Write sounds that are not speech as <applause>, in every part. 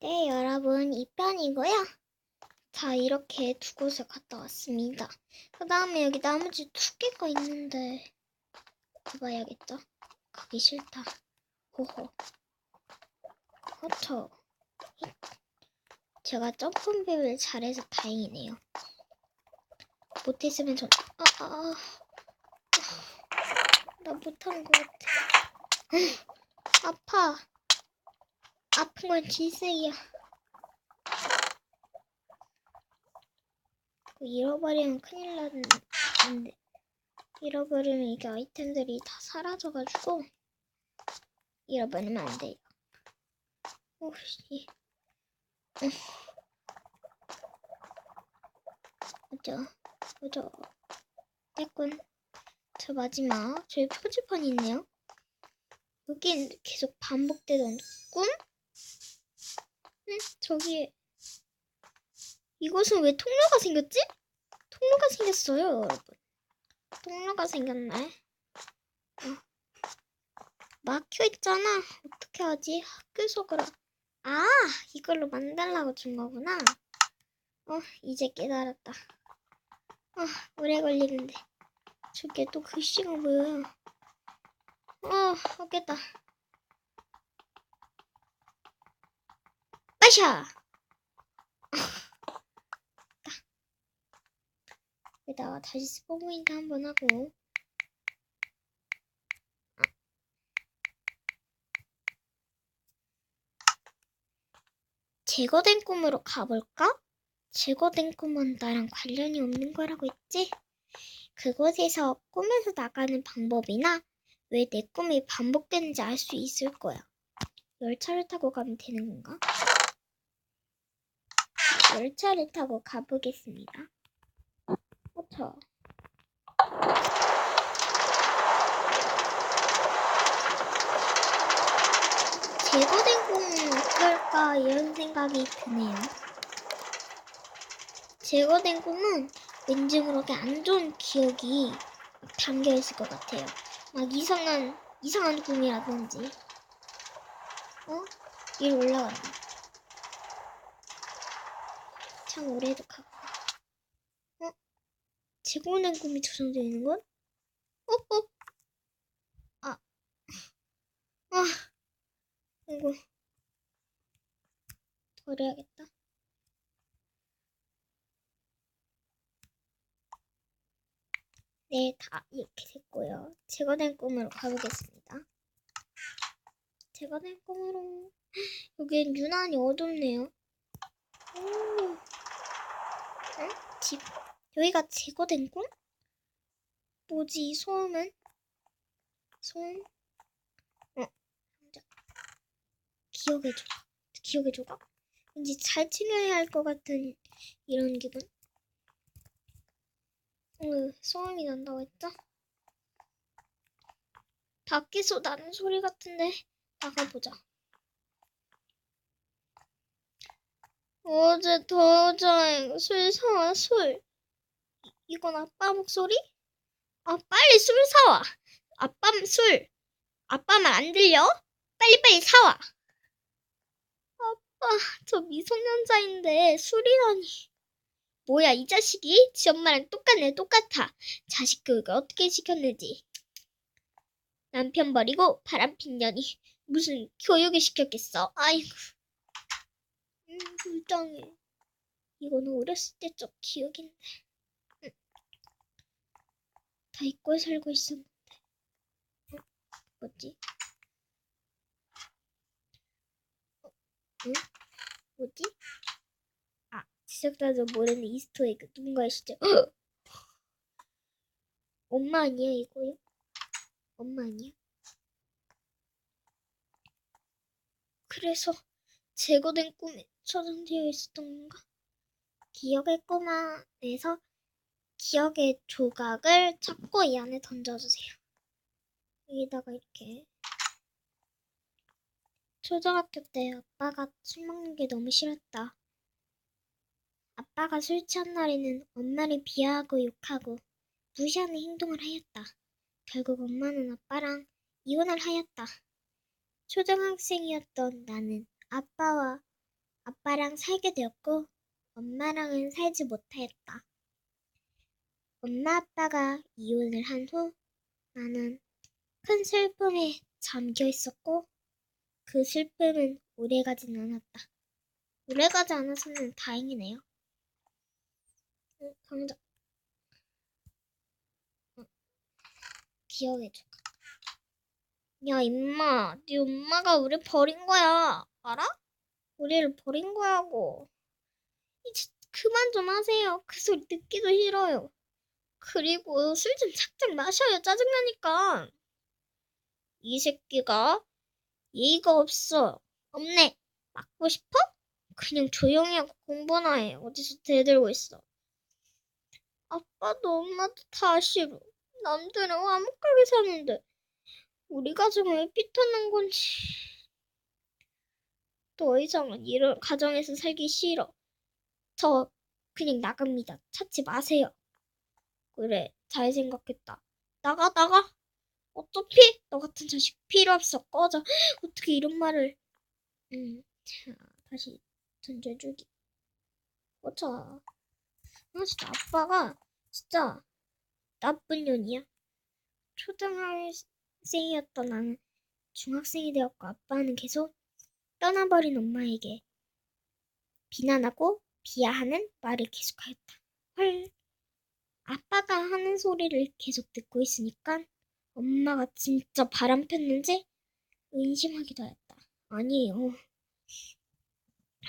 네, 여러분, 이 편이고요. 자, 이렇게 두 곳을 갔다 왔습니다. 그 다음에 여기 나머지 두 개가 있는데, 가봐야겠죠? 가기 싫다. 호호. 그렇죠. 제가 점프맵을 잘해서 다행이네요. 못했으면 전, 아, 아, 아. 나 못하는 것 같아. <laughs> 아파. 아픈 건 질색이야. 잃어버리면 큰일 나는데. 잃어버리면 이게 아이템들이 다 사라져가지고 잃어버리면 안 돼요. 오씨. 맞아. 맞아. 됐군. 저 마지막. 저희 표지판이 있네요. 여긴 계속 반복되던 꿈? 응? 저기 이곳은 왜 통로가 생겼지? 통로가 생겼어요, 여러분. 통로가 생겼네. 어. 막혀 있잖아. 어떻게 하지? 학교 속으로. 아, 이걸로 만들라고 준 거구나. 어, 이제 깨달았다. 어, 오래 걸리는데. 저게 또 글씨가 뭐야? 어, 없겠다. 빠샤! 여기다가 다시 스포무인트 한번 하고. 제거된 꿈으로 가볼까? 제거된 꿈은 나랑 관련이 없는 거라고 했지? 그곳에서 꿈에서 나가는 방법이나 왜 내 꿈이 반복되는지 알 수 있을 거야. 열차를 타고 가면 되는 건가? 열차를 타고 가보겠습니다. 어터. 제거된 꿈은 어떨까 이런 생각이 드네요. 제거된 꿈은 왠지 모르게 안 좋은 기억이 담겨 있을 것 같아요. 막 이상한 이상한 꿈이라든지. 어? 위로 올라간다. 참 오래도 가고. 어? 제공된 꿈이 조성되어 있는 건? 어? 어? 아. 아. 이거. 버려야겠다. 네, 다 이렇게 됐고요. 제거 된 꿈으로 가보겠습니다. 제거 된 꿈으로. 여기엔 유난히 어둡네요. 오. 응? 집. 여기가 제거된 꿈? 뭐지, 이 소음은? 소음? 어, 상자. 기억의 조각. 기억의 조각? 왠지 잘 챙겨야 할 것 같은 이런 기분. 응, 소음이 난다고 했죠? 밖에서 나는 소리 같은데 나가보자. 어제 도저히 술 사와 술. 이- 이건 아빠 목소리? 아 빨리 술 사와. 아빠 술. 아빠 말 안 들려? 빨리 빨리 사와. 아빠 저 미성년자인데 술이라니. 뭐야 이 자식이? 지 엄마랑 똑같네 똑같아. 자식 교육을 어떻게 시켰는지. 남편 버리고 바람 핀 년이 무슨 교육을 시켰겠어. 아이고. 음, 불쌍해. 이거는 어렸을 때 적 기억인데. 음. 다 잊고 살고 있었는데. 어? 뭐지? 어? 응? 뭐지? 아, 지적자도 모르는 이스터 에그 누군가의 시죠 엄마 아니야 이거요? 엄마 아니야? 그래서 제거된 꿈에 저장되어 있었던 건가? 기억의 꼬마에서 기억의 조각을 찾고 이 안에 던져주세요. 여기다가 이렇게 초등학교 때 아빠가 술 먹는 게 너무 싫었다. 아빠가 술 취한 날에는 엄마를 비하하고 욕하고 무시하는 행동을 하였다. 결국 엄마는 아빠랑 이혼을 하였다. 초등학생이었던 나는 아빠와 아빠랑 살게 되었고 엄마랑은 살지 못하였다. 엄마 아빠가 이혼을 한 후 나는 큰 슬픔에 잠겨 있었고 그 슬픔은 오래가진 않았다. 오래가지 않아서는 다행이네요. 응, 강자. 어, 기억해줘. 야, 임마, 네 엄마가 우리 버린 거야. 알아? 우리를 버린 거야고. 이제 그만 좀 하세요. 그 소리 듣기도 싫어요. 그리고 술좀 작작 마셔요. 짜증나니까. 이 새끼가 예의가 없어. 없네. 맞고 싶어? 그냥 조용히 하고 공부나 해. 어디서 대들고 있어. 아빠도 엄마도 다 싫어. 남들은 화목하게 사는데 우리 가정을 왜 삐터는 건지. 더 이상은 이런 가정에서 살기 싫어. 저 그냥 나갑니다. 찾지 마세요. 그래, 잘 생각했다. 나가, 나가. 어차피 너 같은 자식 필요 없어. 꺼져. <gasps> 어떻게 이런 말을. 음, 자, 다시 던져주기. 꺼져. 아, 진짜 아빠가 진짜 나쁜 년이야. 초등학생이었던 나는 중학생이 되었고 아빠는 계속 떠나버린 엄마에게 비난하고 비하하는 말을 계속하였다. 헐. 아빠가 하는 소리를 계속 듣고 있으니까 엄마가 진짜 바람 폈는지 의심하기도 했다. 아니에요.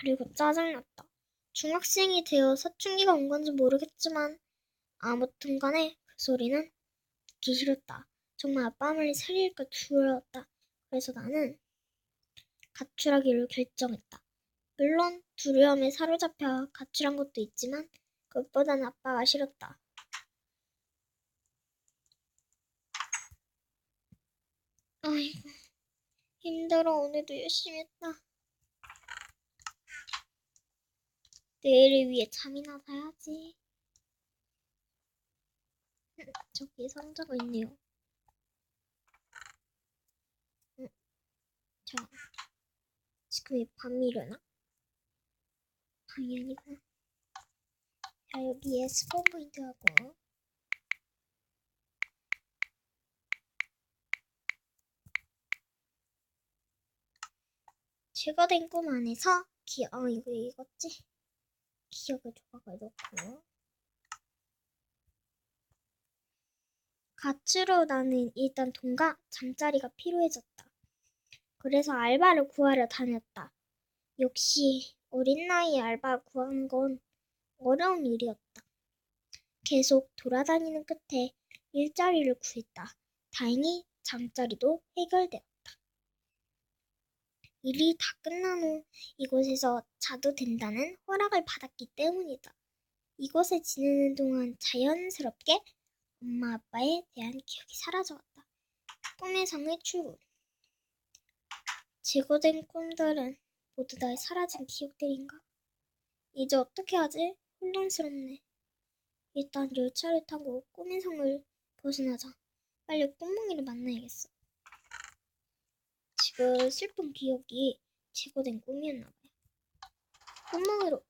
그리고 짜증났다. 중학생이 되어 사춘기가 온 건지 모르겠지만 아무튼 간에 그 소리는 듣기 싫었다. 정말 아빠 말이 살릴까 두려웠다. 그래서 나는 가출하기로 결정했다. 물론 두려움에 사로잡혀 가출한 것도 있지만 그것보다는 아빠가 싫었다. 아이고 힘들어 오늘도 열심히 했다. 내일을 위해 잠이나 자야지. <laughs> 저기 상자가 있네요. 응. 자, 이 밤이려나? 밤이 아니구나. 자, 여기에 스폰 포인트 하고 제가 된꿈 안에서 기, 어, 이거 읽었지? 기억을 조각을 넣고 가츠로 나는 일단 돈과 잠자리가 필요해졌다. 그래서 알바를 구하러 다녔다. 역시 어린 나이에 알바 구한 건 어려운 일이었다. 계속 돌아다니는 끝에 일자리를 구했다. 다행히 잠자리도 해결되었다. 일이 다 끝난 후 이곳에서 자도 된다는 허락을 받았기 때문이다. 이곳에 지내는 동안 자연스럽게 엄마 아빠에 대한 기억이 사라져갔다. 꿈의 성의 출구. 제거된 꿈들은 모두 다 사라진 기억들인가? 이제 어떻게 하지? 혼란스럽네. 일단 열차를 타고 꿈의 성을 벗어나자. 빨리 꿈몽이를 만나야겠어. 지금 슬픈 기억이 제거된 꿈이었나 봐요. 꿈몽이로.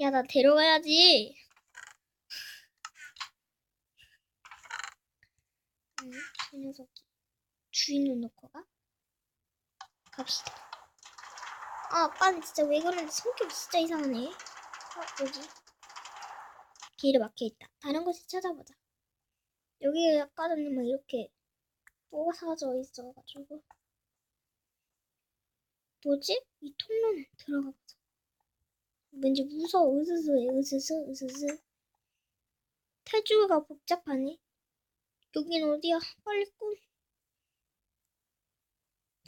야, 나 데려가야지. 응, 저 녀석이 주인을 놓고 가? 갑시다. 아, 아빠는 진짜 왜 그러는지 성격이 진짜 이상하네. 어, 여기. 길이 막혀있다. 다른 곳에 찾아보자. 여기 아까 전에 막 이렇게 뭐가 사져 있어가지고. 뭐지? 이 통로는 들어가 보자. 왠지 무서워. 으스스해. 으스스, 으스스. 태주가 복잡하네. 여긴 어디야? 빨리 꿈.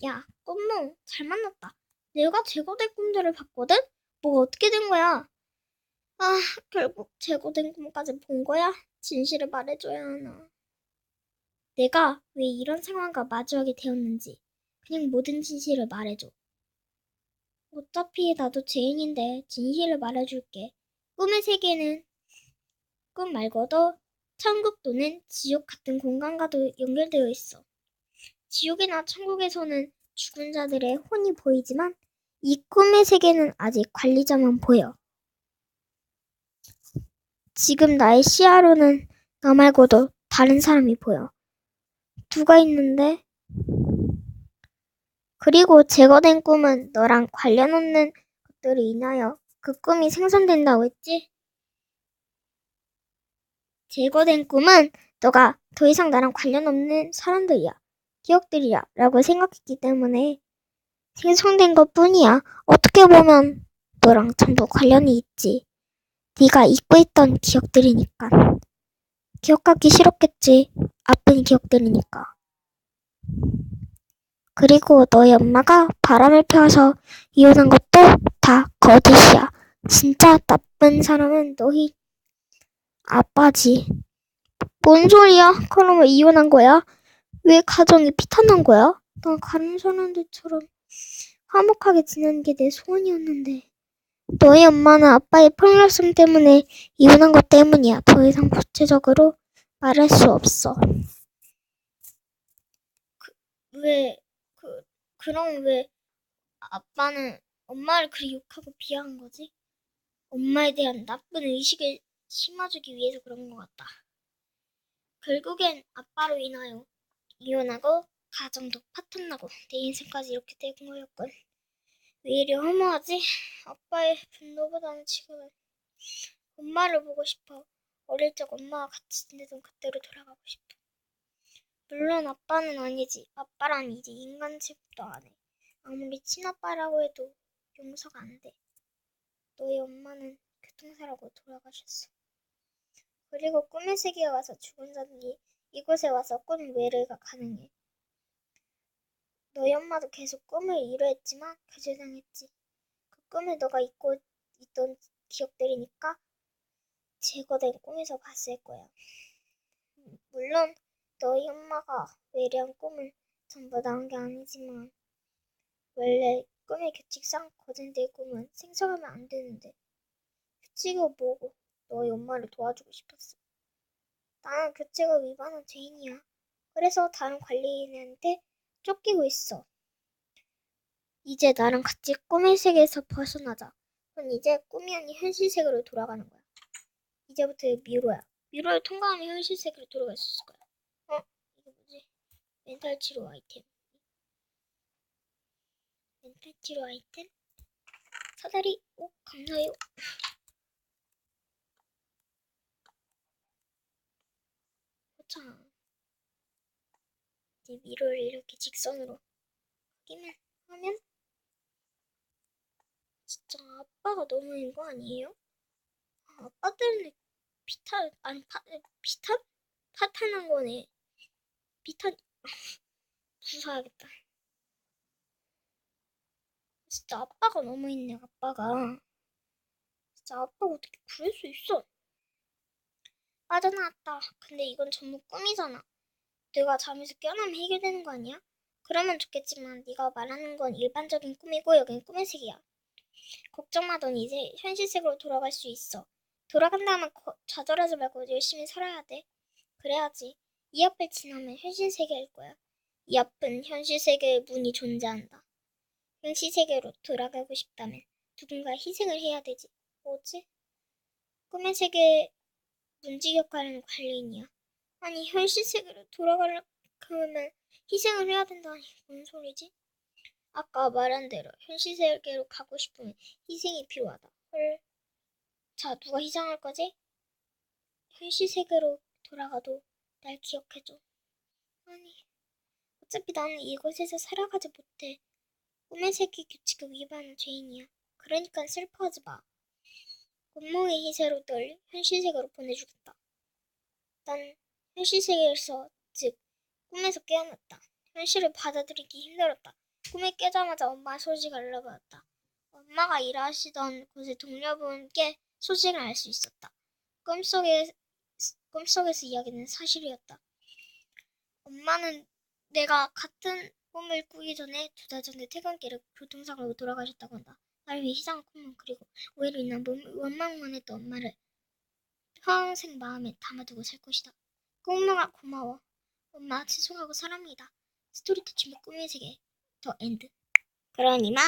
야, 꿈몽, 잘 만났다. 내가 제거된 꿈들을 봤거든? 뭐가 어떻게 된 거야? 아, 결국 제거된 꿈까지 본 거야? 진실을 말해줘야 하나. 내가 왜 이런 상황과 마주하게 되었는지 그냥 모든 진실을 말해줘. 어차피 나도 죄인인데 진실을 말해줄게. 꿈의 세계는 꿈 말고도 천국 또는 지옥 같은 공간과도 연결되어 있어. 지옥이나 천국에서는 죽은 자들의 혼이 보이지만 이 꿈의 세계는 아직 관리자만 보여. 지금 나의 시야로는 나 말고도 다른 사람이 보여. 누가 있는데? 그리고 제거된 꿈은 너랑 관련 없는 것들을 인하여 그 꿈이 생성된다고 했지? 제거된 꿈은 너가 더 이상 나랑 관련 없는 사람들이야. 기억들이야. 라고 생각했기 때문에 생성된 것 뿐이야. 어떻게 보면 너랑 전부 관련이 있지. 네가 잊고 있던 기억들이니까. 기억하기 싫었겠지. 아픈 기억들이니까. 그리고 너희 엄마가 바람을 펴서 이혼한 것도 다 거짓이야. 진짜 나쁜 사람은 너희 아빠지. 뭔 소리야? 왜 이혼한 거야? 왜 가정이 피탄난 거야? 난 다른 사람들처럼 화목하게 지내는 게 내 소원이었는데. 너희 엄마는 아빠의 폭력성 때문에 이혼한 것 때문이야. 더 이상 구체적으로 말할 수 없어. 그, 왜, 그, 그럼 왜 아빠는 엄마를 그리 욕하고 비하한 거지? 엄마에 대한 나쁜 의식을 심어주기 위해서 그런 것 같다. 결국엔 아빠로 인하여 이혼하고 가정도 파탄나고 내 인생까지 이렇게 된 거였군. 왜 이리 허무하지? 아빠의 분노보다는 지금은 엄마를 보고 싶어. 어릴 적 엄마와 같이 지내던 그때로 돌아가고 싶어. 물론 아빠는 아니지. 아빠란 이제 인간 취급도 안 해. 아무리 친아빠라고 해도 용서가 안 돼. 너희 엄마는 교통사고로 돌아가셨어. 그리고 꿈의 세계에 와서 죽은 자들이 이곳에 와서 꿈 외래가 가능해. 너희 엄마도 계속 꿈을 이루했지만 거절당했지. 그 꿈을 너가 잊고 있던 기억들이니까 제거된 꿈에서 봤을 거야. 물론 너희 엄마가 외래한 꿈을 전부 나온 게 아니지만 원래 꿈의 규칙상 거짓된 꿈은 생성하면 안 되는데 규칙을 보고 너희 엄마를 도와주고 싶었어. 나는 규칙을 위반한 죄인이야. 그래서 다른 관리인한테 쫓기고 있어. 이제 나랑 같이 꿈의 세계에서 벗어나자. 넌 이제 꿈이 아닌 현실 세계로 돌아가는 거야. 이제부터 미로야. 미로를 통과하면 현실 세계로 돌아갈 수 있을 거야. 어? 이게 뭐지? 멘탈 치료 아이템. 멘탈 치료 아이템? 사다리, 오, 감사해요. 자, 이제 미로를 이렇게 직선으로 끼면 하면 진짜 아빠가 너무한 거 아니에요? 아, 아빠 때문에 비탄 아니 파 비탄 파탄한 거네. 비탄 <laughs> 부숴야겠다. 진짜 아빠가 너무했네 아빠가. 진짜 아빠가 어떻게 그럴 수 있어? 빠져나왔다. 근데 이건 전부 꿈이잖아. 내가 잠에서 깨어나면 해결되는 거 아니야? 그러면 좋겠지만 네가 말하는 건 일반적인 꿈이고 여긴 꿈의 세계야. 걱정 마, 넌 이제 현실 세계로 돌아갈 수 있어. 돌아간다면 거- 좌절하지 말고 열심히 살아야 돼. 그래야지. 이 앞을 지나면 현실 세계일 거야. 이 앞은 현실 세계의 문이 존재한다. 현실 세계로 돌아가고 싶다면 누군가 희생을 해야 되지. 뭐지? 꿈의 세계에 문지 역할하는 관리인이야. 아니 현실 세계로 돌아가려면 희생을 해야 된다니 뭔 소리지? 아까 말한 대로 현실 세계로 가고 싶으면 희생이 필요하다. 헐. 자, 누가 희생할 거지? 현실 세계로 돌아가도 날 기억해줘. 아니, 어차피 나는 이곳에서 살아가지 못해. 꿈의 세계 규칙을 위반한 죄인이야. 그러니까 슬퍼하지 마. 꿈몽의 희세로 널 현실 세계로 보내주겠다. 난 현실 세계에서, 즉, 꿈에서 깨어났다. 현실을 받아들이기 힘들었다. 꿈에 깨자마자 엄마 소식을 알려받았다. 엄마가 일하시던 곳의 동료분께 소식을 알 수 있었다. 꿈속에, 꿈속에서 이야기는 사실이었다. 엄마는 내가 같은 꿈을 꾸기 전에 두 달 전에 퇴근길에 교통사고로 돌아가셨다고 한다. 날 위해 희생한 꿈은 그리고 오해로 인한 몸- 원망만 했던 엄마를 평생 마음에 담아두고 살 것이다. 꿈몽아 고마워. 엄마 죄송하고 사랑합니다. 스토리 터치면 꿈의 세계 더 엔드. 그러니만